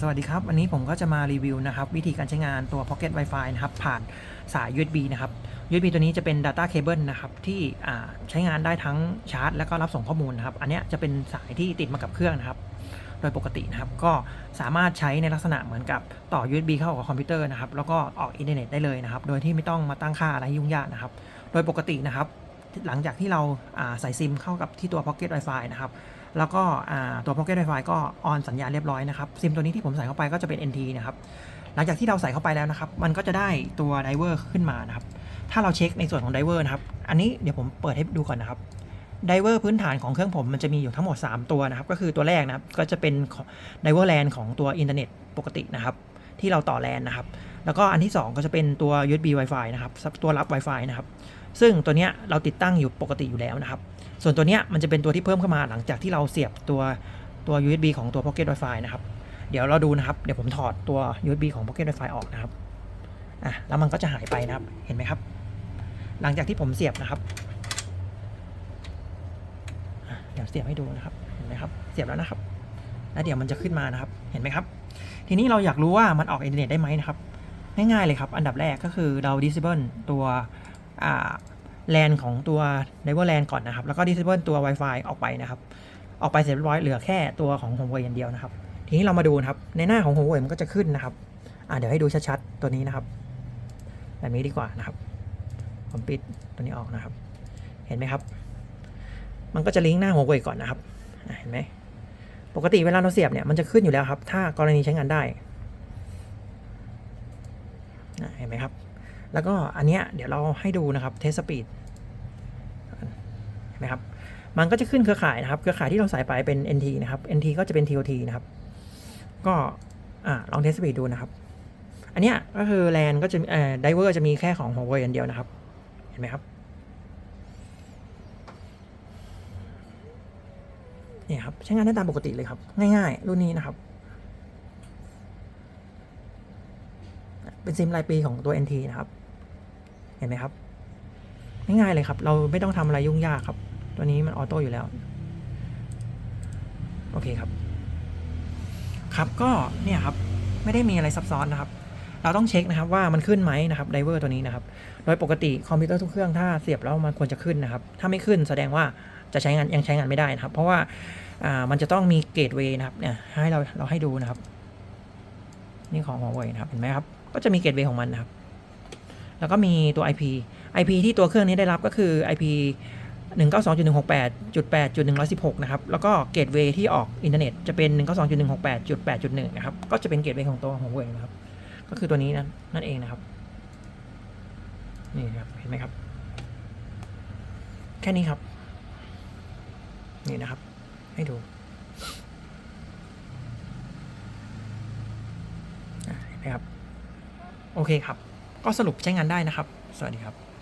สวัสดีครับ วันนี้ผมก็จะมารีวิวนะครับ วิธีการใช้งานตัว Pocket Wi-Fi นะครับ ผ่านสาย USB นะครับ USB ตัวนี้จะเป็น Data Cable นะครับ ที่ใช้งานได้ทั้งชาร์จ และก็รับส่งข้อมูลนะครับ อันนี้จะเป็นสายที่ติดมากับเครื่องนะครับ โดยปกตินะครับ ก็สามารถใช้ในลักษณะเหมือนกับต่อ USB เข้ากับคอมพิวเตอร์นะครับ แล้วก็ออกอินเทอร์เน็ตได้เลยนะครับ โดยที่ไม่ต้องมาตั้งค่าอะไรยุ่งยากนะครับ โดยปกตินะครับ หลังจากที่เราอ่าใส่ซิมเข้ากับที่ตัว Pocket Wi-Fi นะครับ แล้วก็ตัว Pocket Wi-Fi ก็ออนสัญญาณเรียบร้อยนะครับซิมตัวนี้ที่ผมใส่เข้าไปก็จะเป็น NT นะครับหลังจากที่เราใส่เข้าไปแล้วนะครับ มันก็จะได้ตัวไดเวอร์ขึ้นมานะครับ ถ้าเราเช็คในส่วนของไดเวอร์นะครับ อันนี้เดี๋ยวผมเปิดให้ดูก่อนนะครับไดเวอร์พื้นฐานของเครื่องผมมันจะมีอยู่ทั้งหมด 3 ตัวนะครับ ก็คือตัวแรกนะครับ ก็จะเป็นไดเวอร์แลนของตัวอินเทอร์เน็ตปกตินะครับ ที่เราต่อแลนนะครับ แล้วก็อันที่ 2 ก็จะเป็นตัว USB Wi-Fi นะครับ ตัวรับ Wi-Fi นะครับ ซึ่งตัวเนี้ยเราติดตั้งอยู่ปกติอยู่แล้วนะครับ ส่วนตัวเนี้ยมันจะเป็นตัวที่เพิ่มเข้ามาหลังจากที่เราเสียบตัวตัว USB ของตัว Pocket Wi-Fi นะครับ เดี๋ยวเราดูนะครับ เดี๋ยวผมถอดตัว USB ของ Pocket Wi-Fi ออกนะครับ อะ แล้วมันก็จะหายไปนะครับ เห็นไหมครับ หลังจากที่ผมเสียบนะครับ เดี๋ยวเสียบให้ดูนะครับ เห็นไหมครับ เสียบแล้วนะครับ แล้วเดี๋ยวมันจะขึ้นมานะครับ เห็นไหมครับ ทีนี้เราอยากรู้ว่ามันออกอินเทอร์เน็ตได้ไหมนะครับ ง่ายๆเลยครับ อันดับแรกก็คือเรา disable ตัว อ่า แลนของตัว d i v e r LAN ก่อนนะครับ แล้วก็ disable ตัว Wi-Fi ออกไปนะครับ ออกไปเสร็จเรียบร้อยเหลือแค่ตัวของ Huawei อย่างเดียวนะครับ ทีนี้เรามาดูนะครับ ในหน้าของ Huawei มันก็จะขึ้นนะครับอ่าเดี๋ยวให้ดูชัดๆ ตัวนี้นะครับ แบบนี้ดีกว่านะครับ ผมปิดตัวนี้ออกนะครับ เห็นไหมครับ มันก็จะลิงก์หน้า Huawei ก่อนนะครับเห็นไหมปกติเวลาเราเสียบเนี่ยมันจะขึ้นอยู่แล้วครับ ถ้ากรณีใช้งานได้เห็นไหมครับ แล้วก็อันเนี้ยเดี๋ยวเราให้ดูนะครับเทสสปีดเห็นไหมครับมันก็จะขึ้นเครือข่ายนะครับ เครือข่ายที่เราใส่ไปเป็น NT นะครับ NT ก็จะเป็น TOT นะครับ ก็อ่าลองเทสสปีดดูนะครับ อันเนี้ยก็คือแลนก็จะเอ่อไดเวอร์จะมีแค่ของ Huawei อันเดียวนะครับ เห็นไหมครับนี่ครับ ใช้งานได้ตามปกติเลยครับ ง่ายๆ รุ่นนี้นะครับ เป็นซิมรายปีของตัว NT นะครับ เห็นไหมครับ ง่ายๆเลยครับ เราไม่ต้องทำอะไรยุ่งยากครับ ตัวนี้มันออโต้อยู่แล้ว โอเคครับ ครับก็เนี่ยครับ ไม่ได้มีอะไรซับซ้อนนะครับ เราต้องเช็คนะครับว่ามันขึ้นไหมนะครับไดเวอร์ตัวนี้นะครับ โดยปกติคอมพิวเตอร์ทุกเครื่องถ้าเสียบแล้วมันควรจะขึ้นนะครับ ถ้าไม่ขึ้นแสดงว่าจะใช้งานยังใช้งานไม่ได้นะครับ เพราะว่าอ่ามันจะต้องมีเกตเวย์นะครับเนี่ยให้เราเราให้ดูนะครับ นี่ของ Huawei นะครับ เห็นไหมครับ ก็จะมีเกตเวย์ของมันนะครับ แล้วก็มีตัว IP IP ที่ตัวเครื่องนี้ได้รับก็คือ IP 192.168.8.116 นะครับ แล้วก็เกตเวย์ที่ออกอินเทอร์เน็ตจะเป็น 192.168.8.1 นะครับ ก็จะเป็นเกตเวย์ของตัว Huawei นะครับ ก็คือตัวนี้นะนั่นเองนะครับ นี่ครับ เห็นไหมครับ แค่นี้ครับ นี่นะครับ ให้ดูอะครับ โอเคครับ ก็สรุปใช้งานได้นะครับ สวัสดีครับ